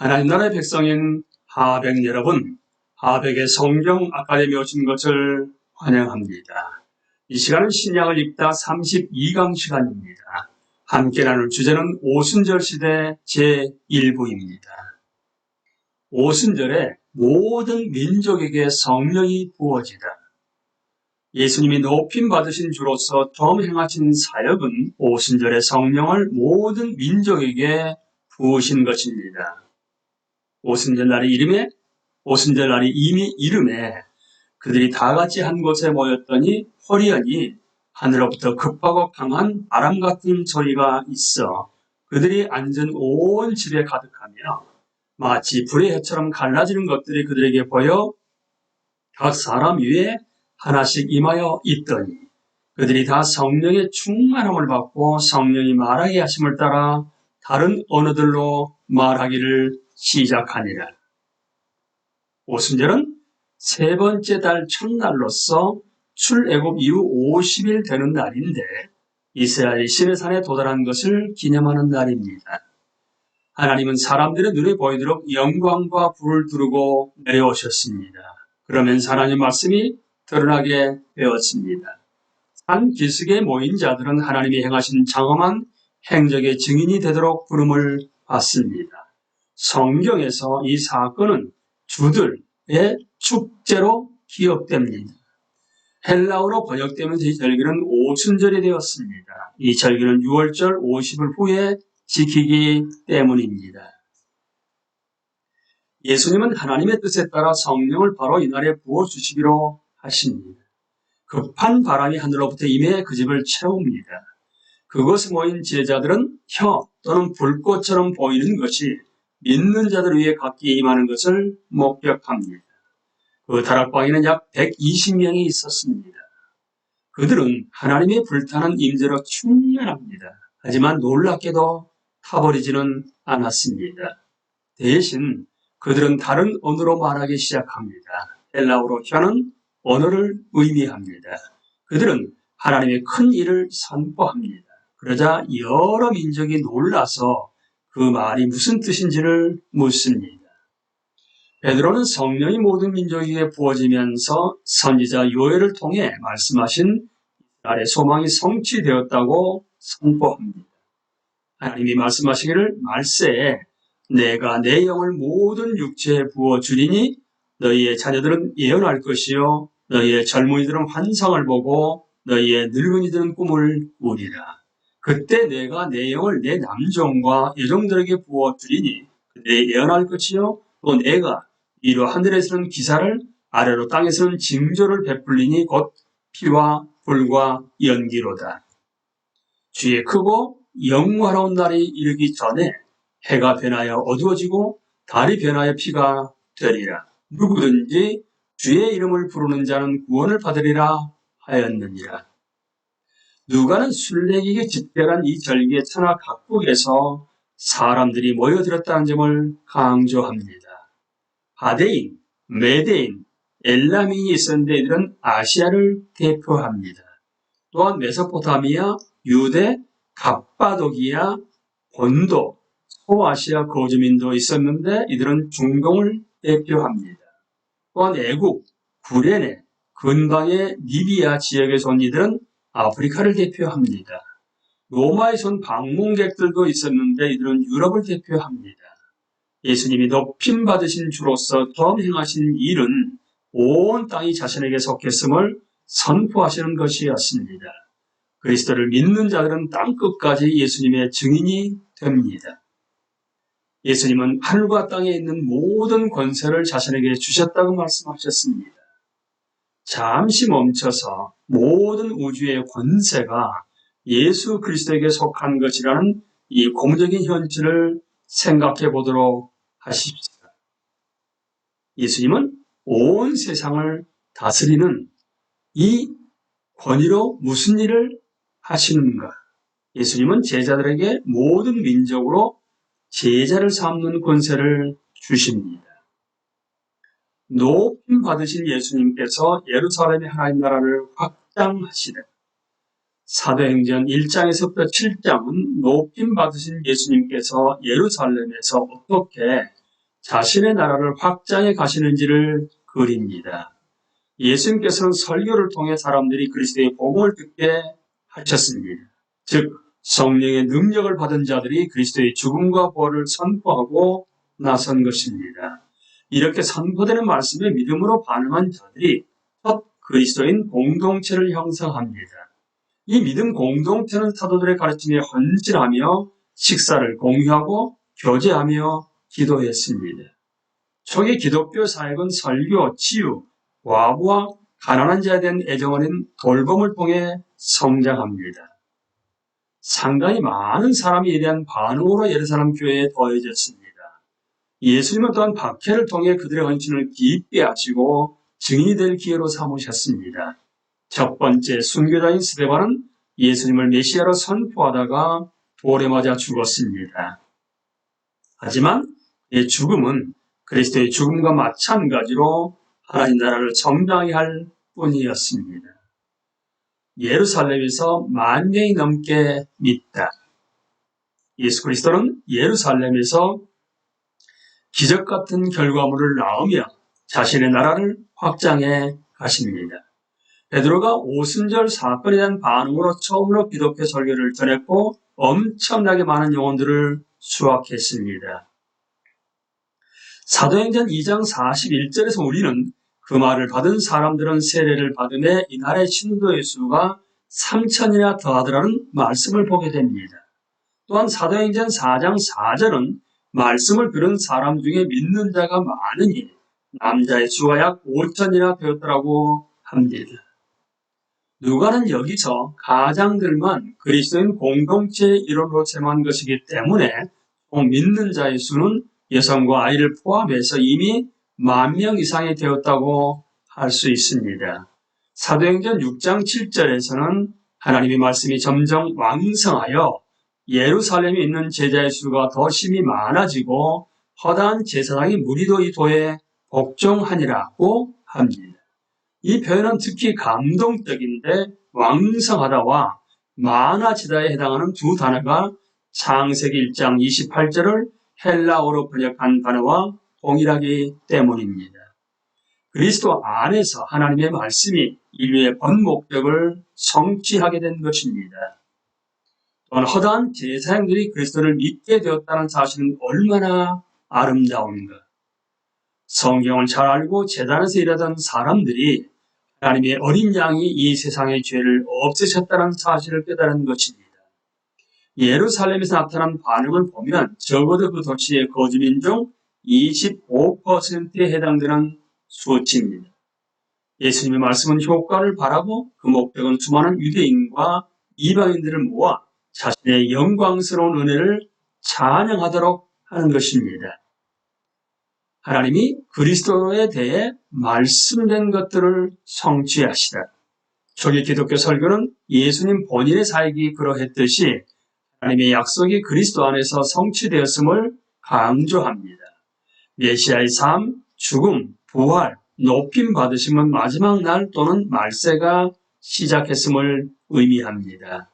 하나님 나라의 백성인 하백 여러분, 하백의 성경 아카데미 오신 것을 환영합니다. 이 시간은 신약을 읽다 32강 시간입니다. 함께 나눌 주제는 오순절 시대 제1부입니다. 오순절에 모든 민족에게 성령이 부어지다. 예수님이 높임 받으신 주로서 처음 행하신 사역은 오순절의 성령을 모든 민족에게 부으신 것입니다. 오순절 날의 이름에 오순절 날이 이미 이름에 그들이 다 같이 한 곳에 모였더니 호리언이 하늘로부터 급하고 강한 바람 같은 소리가 있어 그들이 앉은 온 집에 가득하며 마치 불의 해처럼 갈라지는 것들이 그들에게 보여 각 사람 위에 하나씩 임하여 있더니 그들이 다 성령의 충만함을 받고 성령이 말하게 하심을 따라 다른 언어들로 말하기를 시작하니라. 오순절은 세 번째 달 첫날로서 출애굽 이후 50일 되는 날인데 이스라엘이 시내산에 도달한 것을 기념하는 날입니다. 하나님은 사람들의 눈에 보이도록 영광과 불을 두르고 내려오셨습니다. 그러면서 하나님 말씀이 드러나게 되었습니다. 산 기슭에 모인 자들은 하나님이 행하신 장엄한 행적의 증인이 되도록 부름을 받습니다. 성경에서 이 사건은 주들의 축제로 기억됩니다. 헬라어로 번역되면서 이 절기는 오순절이 되었습니다. 이 절기는 6월절 50일 후에 지키기 때문입니다. 예수님은 하나님의 뜻에 따라 성령을 바로 이날에 부어주시기로 하십니다. 급한 바람이 하늘로부터 임해 그 집을 채웁니다. 그곳에 모인 제자들은 혀 또는 불꽃처럼 보이는 것이 믿는 자들 위해 각기 임하는 것을 목격합니다. 그 다락방에는 약 120명이 있었습니다. 그들은 하나님의 불타는 임재로 충만합니다. 하지만 놀랍게도 타버리지는 않았습니다. 대신 그들은 다른 언어로 말하기 시작합니다. 헬라어로 혀는 언어를 의미합니다. 그들은 하나님의 큰 일을 선포합니다. 그러자 여러 민족이 놀라서 그 말이 무슨 뜻인지를 묻습니다. 베드로는 성령이 모든 민족에게 부어지면서 선지자 요엘을 통해 말씀하신 이스라엘의 소망이 성취되었다고 선포합니다. 하나님이 말씀하시기를 말세에 내가 내 영을 모든 육체에 부어 주리니 너희의 자녀들은 예언할 것이요 너희의 젊은이들은 환상을 보고 너희의 늙은이들은 꿈을 꾸리라. 그때 내가 내 영을 내 남종과 여종들에게 부어 주리니 그때 예언할 것이요 또 내가 이로 하늘에서는 기사를 아래로 땅에서는 징조를 베풀리니 곧 피와 불과 연기로다. 주의 크고 영화로운 날이 이르기 전에 해가 변하여 어두워지고 달이 변하여 피가 되리라. 누구든지 주의 이름을 부르는 자는 구원을 받으리라 하였느니라. 누가는 술래기에 집결한 이 절기의 천하 각국에서 사람들이 모여들었다는 점을 강조합니다. 하데인, 메데인, 엘라민이 있었는데 이들은 아시아를 대표합니다. 또한 메소포타미아, 유대, 갑바도기아, 본도, 소아시아 거주민도 있었는데 이들은 중동을 대표합니다. 또한 애국, 구레네, 근방의 리비아 지역에서 온 이들은 아프리카를 대표합니다. 로마에서 온 방문객들도 있었는데 이들은 유럽을 대표합니다. 예수님이 높임 받으신 주로서 처음 행하신 일은 온 땅이 자신에게 속했음을 선포하시는 것이었습니다. 그리스도를 믿는 자들은 땅 끝까지 예수님의 증인이 됩니다. 예수님은 하늘과 땅에 있는 모든 권세를 자신에게 주셨다고 말씀하셨습니다. 잠시 멈춰서 모든 우주의 권세가 예수 그리스도에게 속한 것이라는 이 공적인 현실을 생각해 보도록 하십시오. 예수님은 온 세상을 다스리는 이 권위로 무슨 일을 하시는가? 예수님은 제자들에게 모든 민족으로 제자를 삼는 권세를 주십니다. 높임 받으신 예수님께서 예루살렘의 하나님 나라를 확장하시되 사도행전 1장에서부터 7장은 높임 받으신 예수님께서 예루살렘에서 어떻게 자신의 나라를 확장해 가시는지를 그립니다. 예수님께서는 설교를 통해 사람들이 그리스도의 복음을 듣게 하셨습니다. 즉 성령의 능력을 받은 자들이 그리스도의 죽음과 부활을 선포하고 나선 것입니다. 이렇게 선포되는 말씀에 믿음으로 반응한 자들이 첫 그리스도인 공동체를 형성합니다. 이 믿음 공동체는 사도들의 가르침에 헌신하며 식사를 공유하고 교제하며 기도했습니다. 초기 기독교 사역은 설교, 치유, 과부와 가난한 자에 대한 애정 어린 돌봄을 통해 성장합니다. 상당히 많은 사람이 이대한 반응으로 예루살렘 교회에 더해졌습니다. 예수님은 또한 박해를 통해 그들의 헌신을 깊게 하시고 증인이 될 기회로 삼으셨습니다. 첫 번째 순교자인 스데반은 예수님을 메시아로 선포하다가 돌에 맞아 죽었습니다. 하지만 그의 죽음은 그리스도의 죽음과 마찬가지로 하나님 나라를 정당히 할 뿐이었습니다. 예루살렘에서 만 명이 넘게 믿다. 예수 그리스도는 예루살렘에서 기적 같은 결과물을 낳으며 자신의 나라를 확장해 가십니다. 베드로가 오순절 사건에 대한 반응으로 처음으로 기독교 설교를 전했고 엄청나게 많은 영혼들을 수확했습니다. 사도행전 2장 41절에서 우리는 그 말을 받은 사람들은 세례를 받음에 이날의 신도의 수가 3천이나 더하더라는 말씀을 보게 됩니다. 또한 사도행전 4장 4절은 말씀을 들은 사람 중에 믿는 자가 많으니 남자의 수가 약 5천이나 되었더라고 합니다. 누가는 여기서 가장들만 그리스도인 공동체의 일원으로 제한 것이기 때문에 믿는 자의 수는 여성과 아이를 포함해서 이미 만 명 이상이 되었다고 할 수 있습니다. 사도행전 6장 7절에서는 하나님의 말씀이 점점 왕성하여 예루살렘에 있는 제자의 수가 더 심히 많아지고 허다한 제사장이 무리도 이 도에 복종하니라고 합니다. 이 표현은 특히 감동적인데 왕성하다와 많아지다에 해당하는 두 단어가 창세기 1장 28절을 헬라어로 번역한 단어와 동일하기 때문입니다. 그리스도 안에서 하나님의 말씀이 인류의 번목적을 성취하게 된 것입니다. 또한 허다한 제사장들이 그리스도를 믿게 되었다는 사실은 얼마나 아름다운가. 성경을 잘 알고 재단에서 일하던 사람들이 하나님의 어린 양이 이 세상의 죄를 없애셨다는 사실을 깨달은 것입니다. 예루살렘에서 나타난 반응을 보면 적어도 그 도시의 거주민 중 25%에 해당되는 수치입니다. 예수님의 말씀은 효과를 바라고 그 목적은 수많은 유대인과 이방인들을 모아 자신의 영광스러운 은혜를 찬양하도록 하는 것입니다. 하나님이 그리스도에 대해 말씀된 것들을 성취하시다. 초기 기독교 설교는 예수님 본인의 사역이 그러했듯이 하나님의 약속이 그리스도 안에서 성취되었음을 강조합니다. 메시아의 삶, 죽음, 부활, 높임 받으심은 마지막 날 또는 말세가 시작했음을 의미합니다.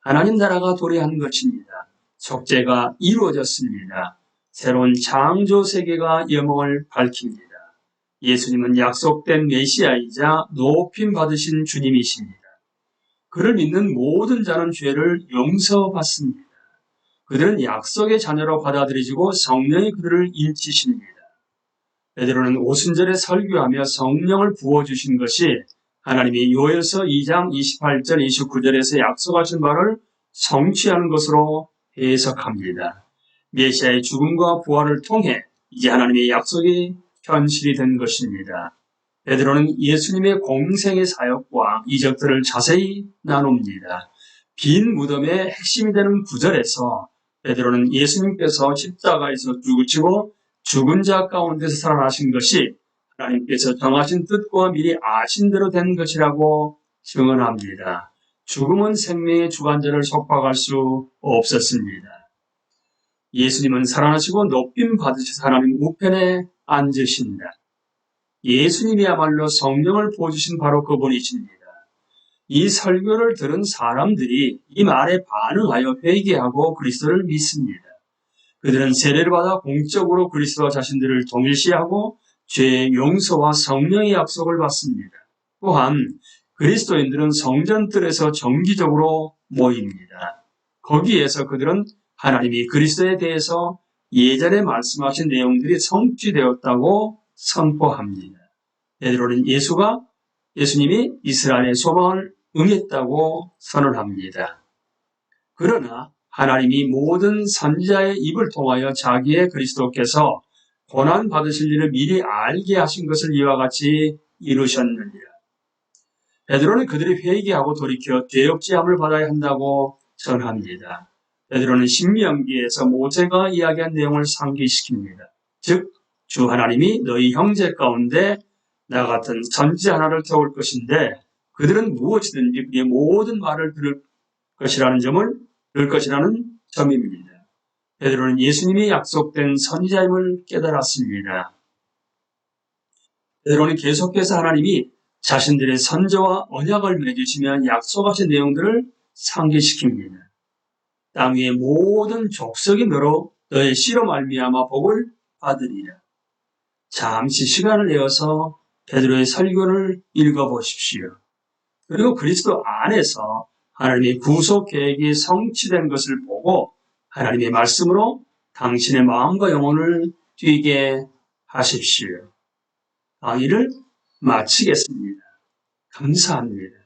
하나님 나라가 도래한 것입니다. 속죄가 이루어졌습니다. 새로운 창조 세계가 여몽을 밝힙니다. 예수님은 약속된 메시아이자 높임 받으신 주님이십니다. 그를 믿는 모든 자는 죄를 용서받습니다. 그들은 약속의 자녀로 받아들이지고 성령이 그들을 인치십니다. 베드로는 오순절에 설교하며 성령을 부어주신 것이 하나님이 요엘서 2장 28절 29절에서 약속하신 바를 성취하는 것으로 해석합니다. 메시아의 죽음과 부활을 통해 이제 하나님의 약속이 현실이 된 것입니다. 베드로는 예수님의 공생의 사역과 이적들을 자세히 나눕니다. 빈 무덤의 핵심이 되는 구절에서 베드로는 예수님께서 십자가에서 죽으시고 죽은 자 가운데서 살아나신 것이 하나님께서 정하신 뜻과 미리 아신 대로 된 것이라고 증언합니다. 죽음은 생명의 주관자를 속박할 수 없었습니다. 예수님은 살아나시고 높임 받으셔서 하나님 우편에 앉으신다. 예수님이야말로 성령을 보여주신 바로 그분이십니다. 이 설교를 들은 사람들이 이 말에 반응하여 회개하고 그리스도를 믿습니다. 그들은 세례를 받아 공적으로 그리스도와 자신들을 동일시하고 죄의 용서와 성령의 약속을 받습니다. 또한 그리스도인들은 성전들에서 정기적으로 모입니다. 거기에서 그들은 하나님이 그리스도에 대해서 예전에 말씀하신 내용들이 성취되었다고 선포합니다. 베드로는 예수가 예수님이 이스라엘의 소망을 응했다고 선언합니다. 그러나 하나님이 모든 선지자의 입을 통하여 자기의 그리스도께서 고난 받으실 일을 미리 알게 하신 것을 이와 같이 이루셨느니라. 베드로는 그들이 회개하고 돌이켜 죄 없지 함을 받아야 한다고 전합니다. 베드로는 신명기에서 모세가 이야기한 내용을 상기시킵니다. 즉, 주 하나님이 너희 형제 가운데 나 같은 선지 하나를 세울 것인데 그들은 무엇이든지 그의 모든 말을 들을 것이라는 점을 들을 것이라는 점입니다. 베드로는 예수님이 약속된 선지자임을 깨달았습니다. 베드로는 계속해서 하나님이 자신들의 선저와 언약을 맺으시며 약속하신 내용들을 상기시킵니다. 땅 위의 모든 족속이 너로 너의 씨로 말미암아 복을 받으리라. 잠시 시간을 내어서 베드로의 설교를 읽어보십시오. 그리고 그리스도 안에서 하나님의 구속 계획이 성취된 것을 보고 하나님의 말씀으로 당신의 마음과 영혼을 뛰게 하십시오. 강의를 마치겠습니다. 감사합니다.